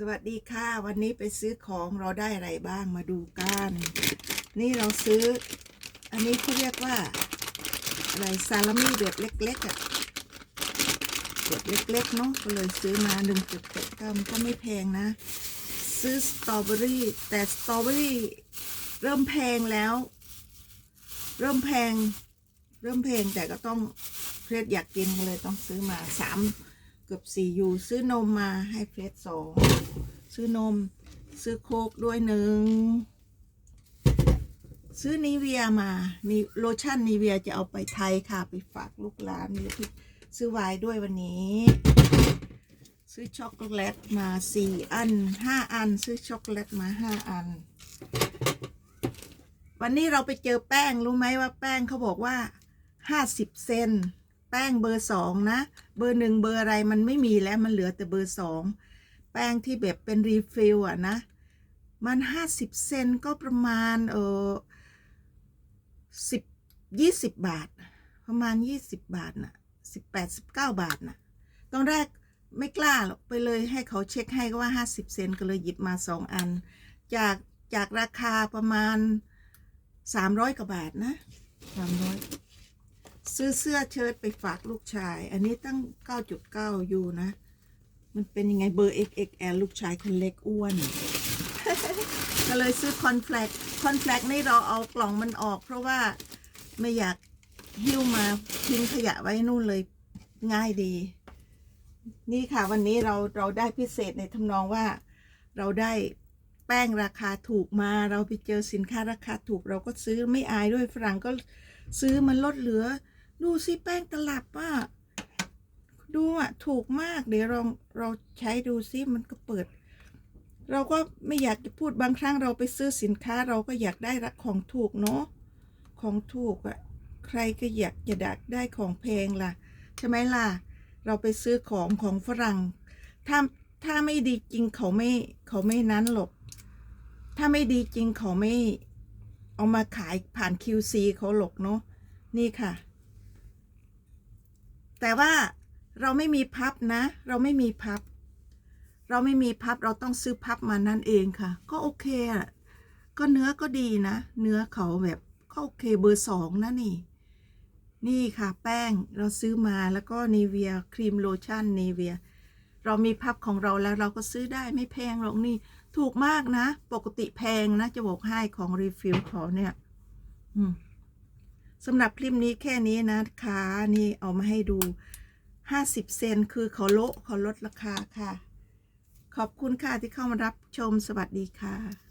สวัสดีค่ะ วันนี้ไปซื้อของเราได้อะไรบ้างมาดูกัน นี่เราซื้อ อันนี้เขาเรียกว่า อะไรซาลามี่แบบเล็กๆอะ่ะแบบเล็กๆเนาะก็เลยซื้อมาหนึ่งจุดเจ็ดกรัมก็ไม่แพงนะ ซื้อสตรอเบอรี่แต่สตรอเบอรี่เริ่มแพงแล้ว เริ่มแพง เริ่มแพงแต่ก็ต้องเพรสอยากกินก็เลยต้องซื้อมาสาม เกือบสี่ยูซื้อนมมาให้เพรสสองซื้อนม ซื้อโคกด้วยหนึ่งซื้อนิเวียมามีโลชั่นนิเวียจะเอาไปไทยค่ะ ไปฝากลูกหลานนี่ซื้อไวน์ด้วยวันนี้ ซื้อช็อกโกแลตมาสี่อันห้าอัน ซื้อช็อกโกแลตมาห้าอัน วันนี้เราไปเจอแป้งรู้ไหมว่าแป้งเขาบอกว่าห้าสิบเซน แป้งเบอร์สองนะ เบอร์หนึ่งเบอร์อะไรมันไม่มีแล้วมันเหลือแต่เบอร์สองแป้งที่แบบเป็นรีฟิลอะนะ มันห้าสิบเซนก็ประมาณเออสิบยี่สิบบาท ประมาณยี่สิบบาทน่ะสิบแปดสิบเก้าบาทน่ะตอนแรกไม่กล้าหรอกไปเลยให้เขาเช็คให้ก็ว่าห้าสิบเซนก็เลยหยิบมาสองอัน จากจากราคาประมาณสามร้อยกว่าบาทนะสามร้อย ซื้อเสื้อเชิ้ตไปฝากลูกชาย อันนี้ตั้งเก้าจุดเก้ายูนะ มันเป็นยังไงเบอร์ XXL ลูกชายคนเล็กอ้วน ก็เลยซื้อคอนแฟลกคอนแฟลกนี่เราเอากล่องมันออก เพราะว่าไม่อยากหิ้วมาทิ้งขยะไว้นู่นเลยง่ายดี นี่ค่ะวันนี้เราเราได้พิเศษในทำนองว่าเราได้แป้งราคาถูกมาเราไปเจอสินค้าราคาถูกเราก็ซื้อไม่อายด้วยฝรั่งก็ซื้อมันลดเหลือ ดูสิแป้งตลับอะดูอะ ถูกมาก เดี๋ยวลองเราใช้ดูซิมันก็เปิด เราก็ไม่อยากจะพูดบางครั้งเราไปซื้อสินค้าเราก็อยากได้รักของถูกเนาะของถูกอะ่ะ ใครก็อยากจะดักได้ของแพงล่ะ ใช่ไหมล่ะ เราไปซื้อของของฝรั่ง ถ้าถ้าไม่ดีจริงเขาไม่เขาไม่นั้นหรอก ถ้าไม่ดีจริงเขาไม่ เอามาขายผ่าน QC เขาหรอกเนาะนี่ค่ะ แต่ว่าเราไม่มีพับนะ เราไม่มีพับ เราไม่มีพับเราต้องซื้อพับมานั่นเองค่ะ ก็โอเคอะก็เนื้อก็ดีนะ เนื้อเขาแบบก็โอเคเบอร์สองนะนี่ นี่ค่ะแป้งเราซื้อมาแล้วก็นีเวียครีมโลชั่นนีเวียเรามีพับของเราแล้วเราก็ซื้อได้ไม่แพงหรอกนี่ ถูกมากนะ ปกติแพงนะ จะบอกให้ของรีฟิลเขาเนี่ย อืม สำหรับคลิปนี้แค่นี้นะคะ นี่เอามาให้ดูห้าสิบเซนคือเขาโละเขาลดราคาค่ะ ขอบคุณค่ะที่เข้ามารับชมสวัสดีค่ะ